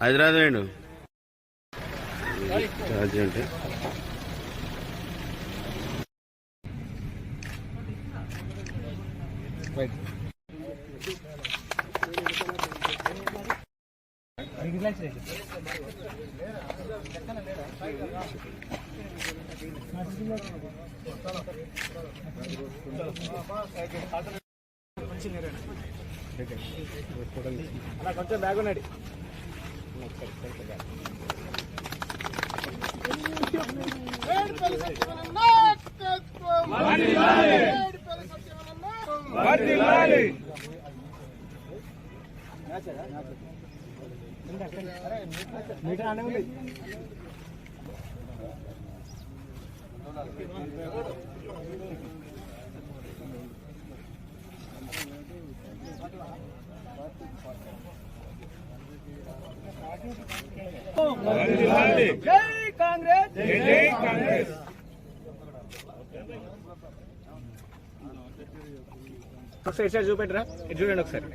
Hyderabad వేయండు charge అంటే. అలా కొంచెం బ్యాగ్ ఉన్నాడు మీటర్ అనే ఉంది జై కాంగ్రెస్ జై కాంగ్రెస్ ఒకసారి ఇటు సైడ్ చూపెట్టరా ఇటు చూడండి ఒకసారి